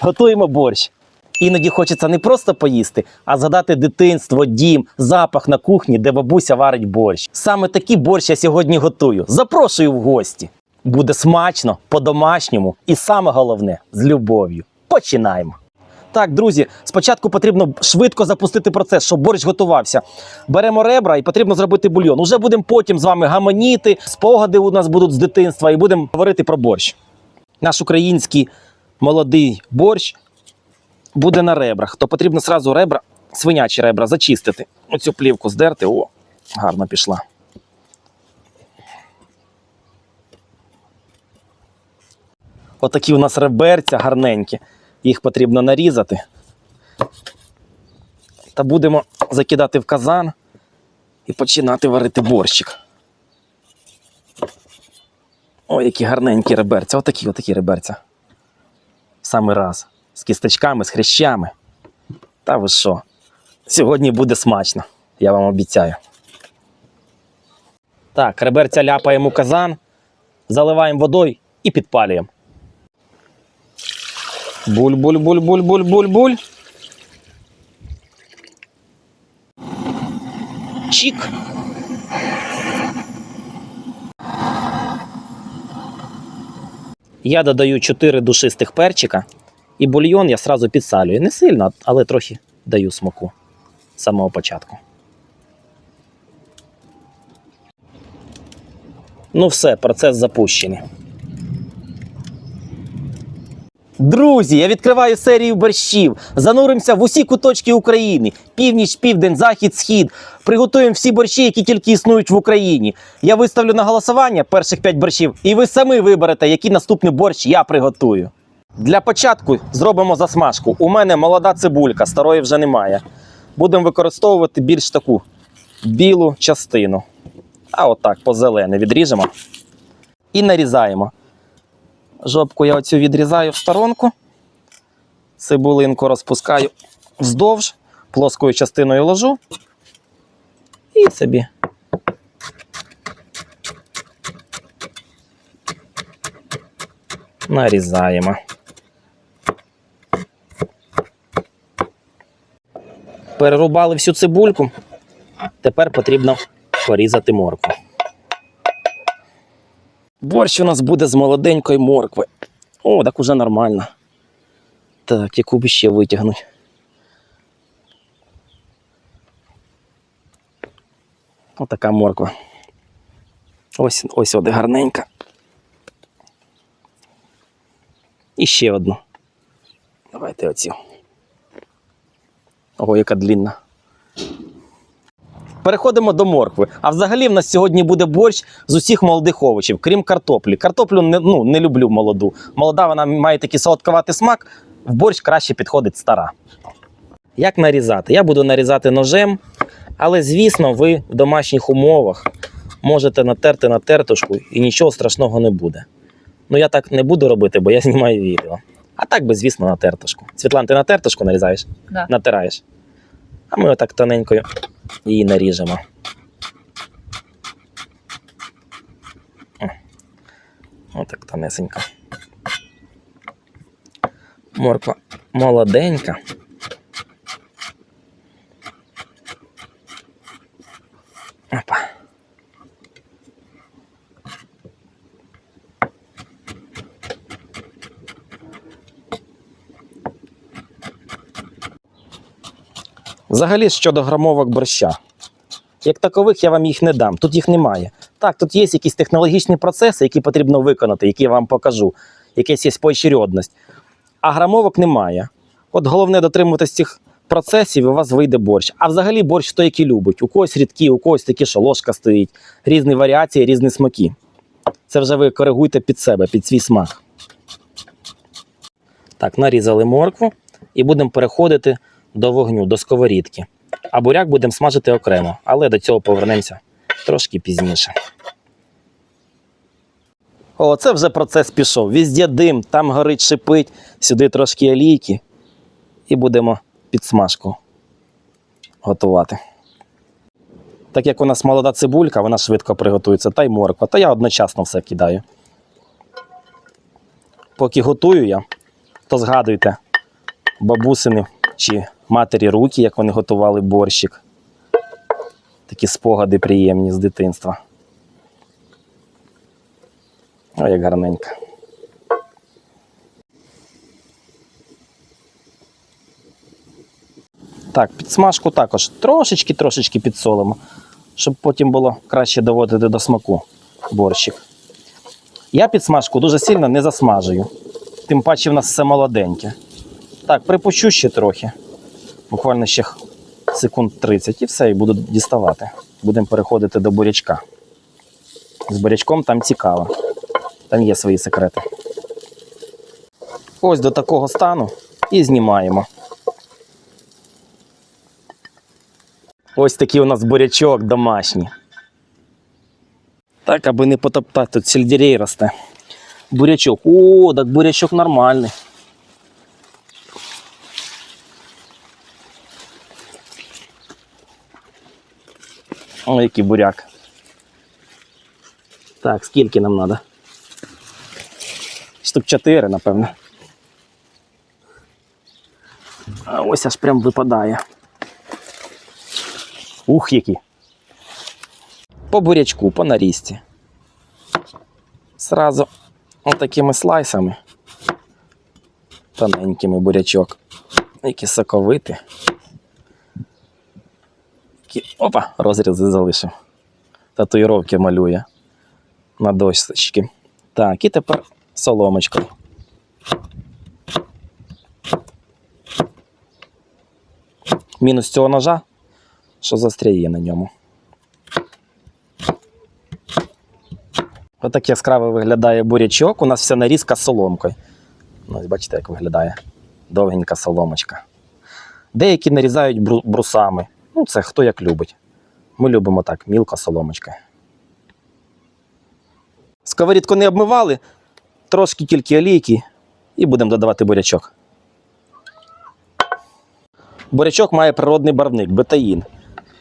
Готуємо борщ. Іноді хочеться не просто поїсти, а згадати дитинство, дім, запах на кухні, де бабуся варить борщ. Саме такий борщ я сьогодні готую. Запрошую в гості. Буде смачно, по-домашньому і саме головне з любов'ю. Починаємо. Так, друзі, спочатку потрібно швидко запустити процес, щоб борщ готувався. Беремо ребра і потрібно зробити бульйон. Уже будемо потім з вами гаманіти, спогади у нас будуть з дитинства, і будемо говорити про борщ. Наш український молодий борщ буде на ребрах, то потрібно сразу ребра, свинячі ребра, зачистити. Оцю плівку здерти. О, гарно пішла. Отакі у нас реберця гарненькі. Їх потрібно нарізати. Та будемо закидати в казан і починати варити борщик. Ой, які гарненькі реберця. Отакі, отакі реберця. Саме раз. З кісточками, з хрящами. Та ви що? Сьогодні буде смачно, я вам обіцяю. Так, реберця ляпаємо у казан, заливаємо водою і підпалюємо. Буль-буль-буль-буль-буль-буль-буль. Чик. Я додаю 4 душистих перчика, і бульйон я сразу підсалюю. Не сильно, але трохи даю смаку з самого початку. Ну все, процес запущений. Друзі, я відкриваю серію борщів. Зануримося в усі куточки України: північ, південь, захід, схід. Приготуємо всі борщі, які тільки існують в Україні. Я виставлю на голосування перших 5 борщів, і ви самі виберете, який наступний борщ я приготую. Для початку зробимо засмажку. У мене молода цибулька, старої вже немає. Будемо використовувати більш таку білу частину. А отак по зелене відріжемо і нарізаємо. Жопку я оцю відрізаю в сторонку. Цибулинку розпускаю вздовж, плоскою частиною ложу. І собі. Нарізаємо. Перерубали всю цибульку. Тепер потрібно порізати моркву. Борщ у нас буде з молоденької моркви. О, так уже нормально. Так, яку б ще витягнуть. Отака морква. Ось ось оде гарненька. І ще одну. Давайте оцю. Ого, яка длінна. Переходимо до моркви. А взагалі в нас сьогодні буде борщ з усіх молодих овочів, крім картоплі. Картоплю не, ну, не люблю молоду. Молода вона має такий солодковатий смак, в борщ краще підходить стара. Як нарізати? Я буду нарізати ножем, але звісно, ви в домашніх умовах можете натерти на тертушку і нічого страшного не буде. Ну я так не буду робити, бо я знімаю відео. А так би, звісно, на тертушку. Світлан, ти на тертушку нарізаєш? Да. Натираєш. А ми отак тоненькою її наріжемо. Отак тонесенько. Морква молоденька. Взагалі щодо грамовок борща. Як такових я вам їх не дам, тут їх немає. Так, тут є якісь технологічні процеси, які потрібно виконати, які я вам покажу. Якась є поочередність. А грамовок немає. От головне дотримуватись цих процесів, і у вас вийде борщ. А взагалі борщ хто який любить. У когось рідкі, у когось такі, що ложка стоїть. Різні варіації, різні смаки. Це вже ви коригуйте під себе, під свій смак. Так, нарізали моркву і будемо переходити до вогню, до сковорідки. А буряк будемо смажити окремо, але до цього повернемося трошки пізніше. О, це вже процес пішов. Візде дим, там горить, шипить, сюди трошки олійки. І будемо підсмажку готувати. Так як у нас молода цибулька, вона швидко приготується, та й морква, то я одночасно все кидаю. Поки готую я, то згадуйте, бабусини чи матері руки, як вони готували борщик. Такі спогади приємні з дитинства. О, як гарненько. Так, підсмажку також трошечки-трошечки підсолимо, щоб потім було краще доводити до смаку борщик. Я підсмажку дуже сильно не засмажую. Тим паче в нас все молоденьке. Так, припущу ще трохи. Буквально ще секунд 30 і все, і буду діставати. Будемо переходити до бурячка. З бурячком там цікаво. Там є свої секрети. Ось до такого стану і знімаємо. Ось такий у нас бурячок домашній. Так, аби не потоптати, тут сельдерей росте. Бурячок. О, так бурячок нормальний. О, який буряк. Так, скільки нам треба? Штук 4, напевно. А ось аж прям випадає. Ух, які. По бурячку, по нарізці. Сразу отакими слайсами. Тоненькими бурячок. Які соковиті. Які... Опа, розрізи залишив. Татуїровки малює на дощечки. Так, і тепер соломочкою. Мінус цього ножа, що застряє на ньому. Отак яскраво виглядає бурячок. У нас вся нарізка з соломкою. Ну, ось бачите, як виглядає довгенька соломочка. Деякі нарізають брусами. Ну, це хто як любить. Ми любимо так, мілка соломочка. Сковорідку не обмивали, трошки тільки олійки і будемо додавати бурячок. Бурячок має природний барвник, бетаїн.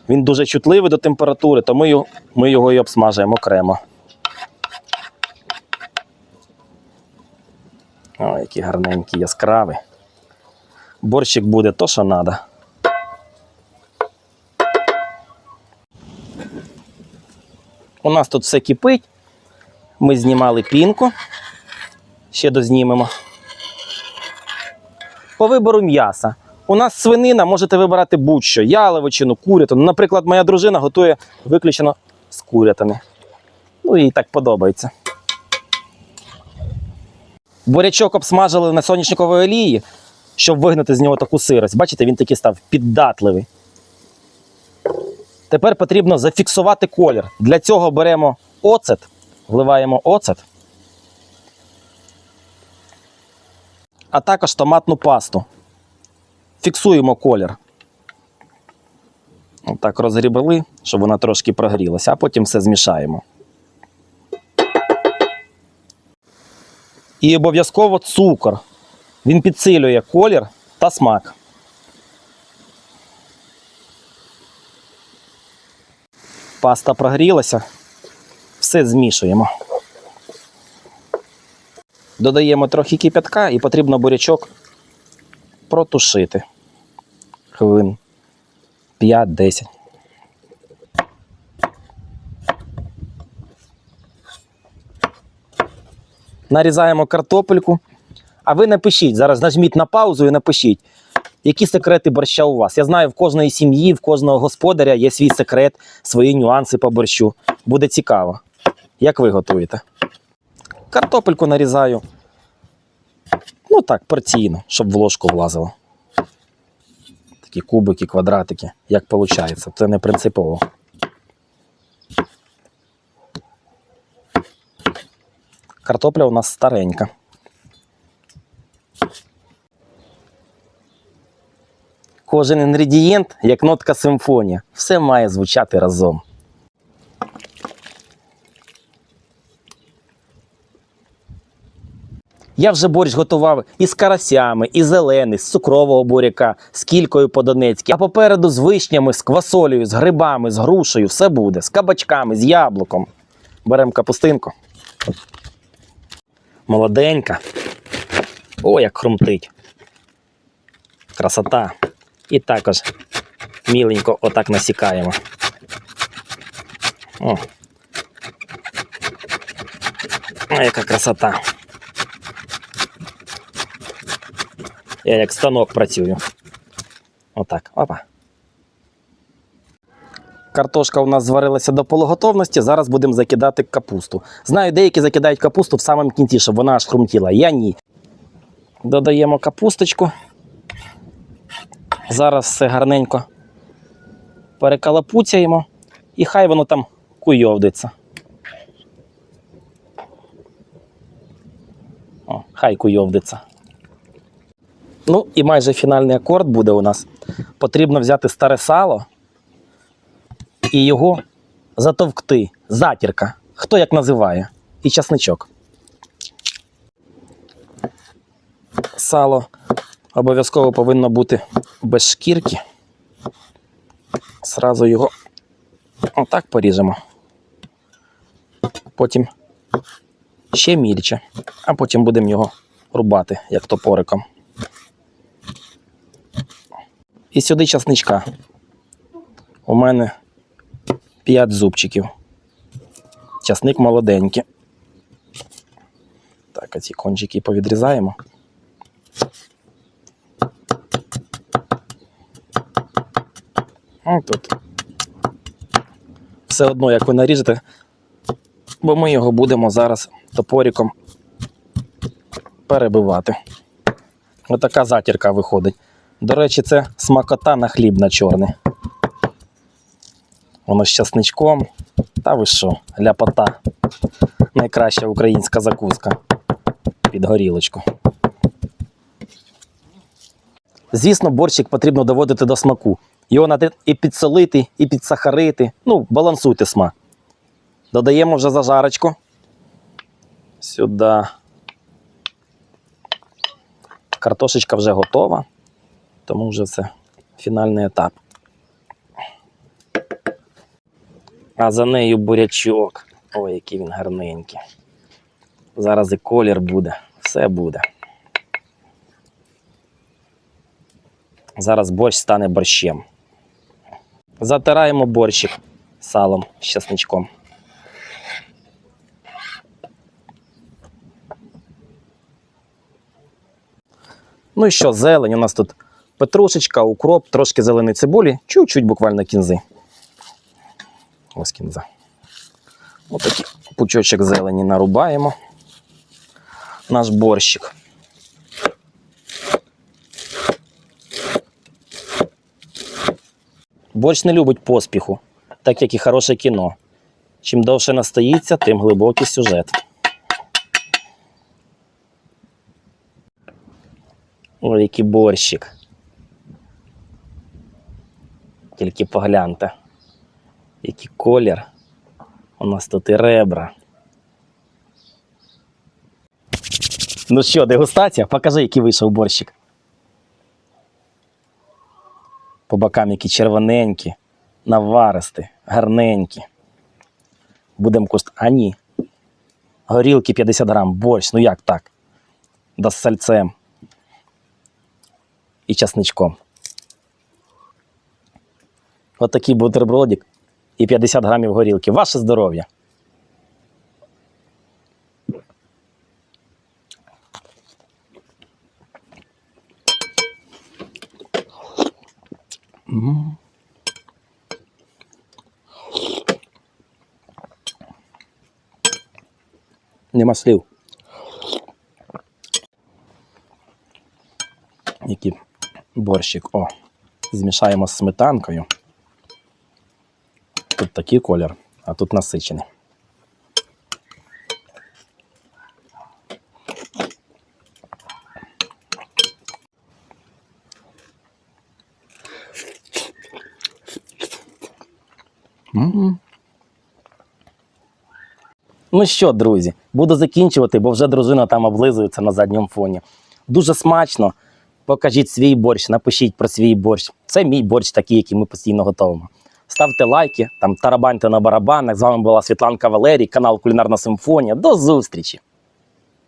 Він дуже чутливий до температури, тому й- ми його і обсмажуємо окремо. О, який гарненький, яскравий. Борщик буде то, що треба. Нас тут все кипить. Ми знімали пінку. Ще дознімемо. По вибору м'яса. У нас свинина, можете вибирати будь-що. Яловичину, курятину. Наприклад, моя дружина готує виключно з курятини. Ну, їй так подобається. Бурячок обсмажили на соняшниковій олії, щоб вигнати з нього таку сирость. Бачите, він такий став піддатливий. Тепер потрібно зафіксувати колір. Для цього беремо оцет, вливаємо оцет, а також томатну пасту. Фіксуємо колір. Отак розгрібли, щоб вона трошки прогрілася, а потім все змішаємо. І обов'язково цукор. Він підсилює колір та смак. Паста прогрілася. Все змішуємо. Додаємо трохи кип'ятка і потрібно бурячок протушити. Хвилин 5-10. нарізаємо картопельку. А ви напишіть, зараз нажміть на паузу і напишіть, які секрети борща у вас. Я знаю, в кожної сім'ї, в кожного господаря є свій секрет, свої нюанси по борщу. Буде цікаво. Як ви готуєте? Картопельку нарізаю. Ну так, порційно, щоб в ложку влазило. Такі кубики, квадратики, як виходить. Це не принципово. Картопля у нас старенька. Кожен інгредієнт, як нотка симфонія, все має звучати разом. Я вже борщ готував і з карасями, і зелений, з цукрового буряка, з кількою по-донецьки. А попереду з вишнями, з квасолею, з грибами, з грушею, все буде, з кабачками, з яблуком. Беремо капустинку. Молоденька. О, як хрумтить. красота. І також міленько отак насікаємо. О. Яка красота. Я як станок працюю. Отак. Опа. Картошка у нас зварилася до полуготовності. Зараз будемо закидати капусту. Знаю, деякі закидають капусту в самому кінці, щоб вона аж хрумтіла. Я ні. Додаємо капусточку. Зараз все гарненько перекалапуцяємо і хай воно там куйовдиться. О, хай куйовдиться. Ну і майже фінальний акорд буде у нас. Потрібно взяти старе сало і його затовкти. Затірка. Хто як називає. І часничок. Сало обов'язково повинно бути без шкірки. Сразу його отак поріжемо. Потім ще мільче, а потім будемо його рубати, як топориком. І сюди часничка. У мене 5 зубчиків. Часник молоденький. Так, а ці кончики повідрізаємо. О, тут. Все одно, як ви наріжете, бо ми його будемо зараз топориком перебивати. Отака затірка виходить. До речі, це смакота на хліб на чорний. Воно з часничком. Та ви що, ляпота. Найкраща українська закуска під горілочку. Звісно, борщик потрібно доводити до смаку. Його треба і підсолити, і підсахарити. Ну, балансуйте смак. Додаємо вже зажарочку. Сюди. Картошечка вже готова, тому вже це фінальний етап. А за нею бурячок. Ой, який він гарненький. Зараз і колір буде, все буде. Зараз борщ стане борщем. Затираємо борщик салом з часничком. Ну і що, зелень. У нас тут петрушечка, укроп, трошки зеленої цибулі, чуть-чуть буквально кінзи. Ось кінза. Ось такий пучочок зелені нарубаємо. Наш борщик. Борщ не любить поспіху, так як і хороше кіно. Чим довше настоїться, тим глибокий сюжет. Ой, який борщик. Тільки погляньте. Який колір. У нас тут і ребра. Ну що, дегустація? Покажи, який вийшов борщик. По бокам які червоненькі, наваристі, гарненькі. Будемо кост... А ні. Горілки 50 грам, борщ, ну як так? Да з сальцем. І часничком. От бутербродик і 50 грамів горілки. Ваше здоров'я. Нема слів. Який борщик. О, змішаємо з сметанкою. Тут такий колір, а тут насичений. Ну що, друзі, буду закінчувати, бо вже дружина там облизується на задньому фоні. Дуже смачно. Покажіть свій борщ, напишіть про свій борщ. Це мій борщ, такий, який ми постійно готовимо. Ставте лайки, там тарабаньте на барабанах. З вами була Світланка Валерій, канал Кулінарна Симфонія. До зустрічі!